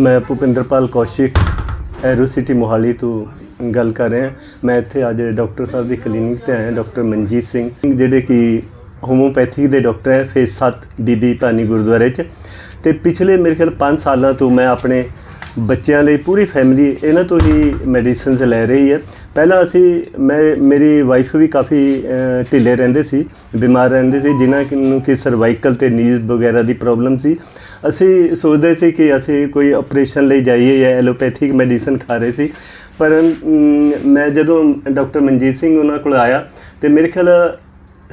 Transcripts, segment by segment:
ਮੈਂ Bhupinderpal Kaushik Aero City Mohali ਤੋਂ ਗੱਲ ਕਰ ਰਿਹਾ। ਮੈਂ ਇੱਥੇ ਅੱਜ ਡਾਕਟਰ ਸਾਹਿਬ ਦੀ ਕਲੀਨਿਕ ਤੇ ਆਇਆ, ਡਾਕਟਰ ਮਨਜੀਤ ਸਿੰਘ, ਜਿਹੜੇ ਕਿ ਹੋਮੋਪੈਥਿਕ ਦੇ ਡਾਕਟਰ ਹੈ ਫੇਸ 7 ਬੀਬੀ ਧਾਨੀ ਗੁਰਦੁਆਰੇ 'ਚ। ਤੇ ਪਿਛਲੇ ਮੇਰੇ ਖਿਆਲ 5 ਸਾਲਾਂ ਤੋਂ ਮੈਂ ਆਪਣੇ ਬੱਚਿਆਂ ਲਈ ਪੂਰੀ ਫੈਮਿਲੀ ਇਹਨਾਂ ਤੋਂ ਹੀ ਮੈਡੀਸਿਨਸ ਲੈ ਰਹੀ ਹੈ। ਪਹਿਲਾਂ ਅਸੀਂ, ਮੈਂ, ਮੇਰੀ ਵਾਈਫ ਵੀ ਕਾਫੀ ਢਿੱਲੇ ਰਹਿੰਦੇ ਸੀ, ਬਿਮਾਰ ਰਹਿੰਦੇ ਸੀ, ਜਿਨ੍ਹਾਂ ਨੂੰ ਕਿ ਸਰਵਾਈਕਲ ਤੇ ਨੀਜ਼ ਵਗੈਰਾ ਦੀ ਪ੍ਰੋਬਲਮ ਸੀ। ਅਸੀਂ ਸੋਚਦੇ ਸੀ ਕਿ ਅਸੀਂ ਕੋਈ ਆਪਰੇਸ਼ਨ ਲਈ ਜਾਈਏ ਜਾਂ ਐਲੋਪੈਥਿਕ ਮੈਡੀਸਨ ਖਾ ਰਹੇ ਸੀ। ਪਰ ਮੈਂ ਜਦੋਂ ਡਾਕਟਰ ਮਨਜੀਤ ਸਿੰਘ ਉਹਨਾਂ ਕੋਲ ਆਇਆ, ਤੇ ਮੇਰੇ ਖਿਆਲ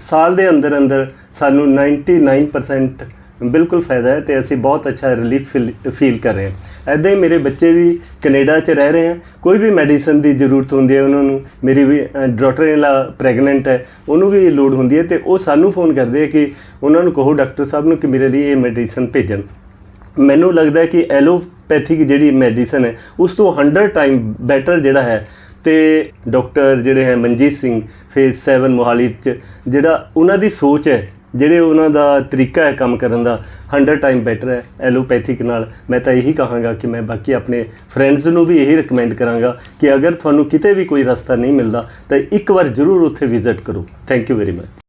ਸਾਲ ਦੇ ਅੰਦਰ ਅੰਦਰ ਸਾਨੂੰ 99% ਬਿਲਕੁਲ ਫਾਇਦਾ ਹੈ ਤੇ ਅਸੀਂ ਬਹੁਤ ਅੱਛਾ ਰਿਲੀਫ ਫੀਲ ਕਰ ਰਹੇ ਹਾਂ। ਐਦਾਂ ਹੀ ਮੇਰੇ ਬੱਚੇ ਵੀ ਕੈਨੇਡਾ 'ਚ ਰਹਿ ਰਹੇ ਹਨ। ਕੋਈ ਵੀ ਮੈਡੀਸਨ ਦੀ ਜ਼ਰੂਰਤ ਹੁੰਦੀ ਹੈ ਉਹਨਾਂ ਨੂੰ, ਮੇਰੀ ਵੀ ਡਾਟਰ ਇਨ ਲਾ ਪ੍ਰੈਗਨੈਂਟ ਹੈ, ਉਹਨੂੰ ਵੀ ਲੋੜ ਹੁੰਦੀ ਹੈ ਤੇ ਉਹ ਸਾਨੂੰ ਫੋਨ ਕਰਦੇ ਆ ਕਿ ਉਹਨਾਂ ਨੂੰ ਕਹੋ ਡਾਕਟਰ ਸਾਹਿਬ ਨੂੰ ਕਿ ਮੇਰੇ ਲਈ ਇਹ ਮੈਡੀਸਨ ਭੇਜਣ। ਮੈਨੂੰ ਲੱਗਦਾ ਹੈ ਕਿ ਐਲੋਪੈਥਿਕ ਜਿਹੜੀ ਮੈਡੀਸਨ ਹੈ, ਉਸ ਤੋਂ 100 ਟਾਈਮ ਬੈਟਰ ਜਿਹੜਾ ਹੈ ਤੇ ਡਾਕਟਰ ਜਿਹੜੇ ਹੈ ਮਨਜੀਤ ਸਿੰਘ ਫੇਸ 7 ਮੋਹਾਲੀ ਚ, ਜਿਹੜਾ ਉਹਨਾਂ ਦੀ ਸੋਚ ਹੈ ਜਿਹੜੇ ਉਹਨਾਂ ਦਾ ਤਰੀਕਾ ਹੈ ਕੰਮ ਕਰਨ ਦਾ 100 ਟਾਈਮ ਬੈਟਰ ਹੈ ਐਲੋਪੈਥਿਕ ਨਾਲ। ਮੈਂ ਤਾਂ ਇਹੀ ਕਹਾਂਗਾ ਕਿ ਮੈਂ ਬਾਕੀ ਆਪਣੇ ਫਰੈਂਡਸ ਨੂੰ ਵੀ ਇਹੀ ਰეკਮੈਂਡ ਕਰਾਂਗਾ ਕਿ ਅਗਰ ਤੁਹਾਨੂੰ ਕਿਤੇ ਵੀ ਕੋਈ ਰਸਤਾ ਨਹੀਂ ਮਿਲਦਾ, ਤਾਂ ਇੱਕ ਵਾਰ ਜ਼ਰੂਰ ਉੱਥੇ ਵਿਜ਼ਿਟ ਕਰੋ। Thank you very much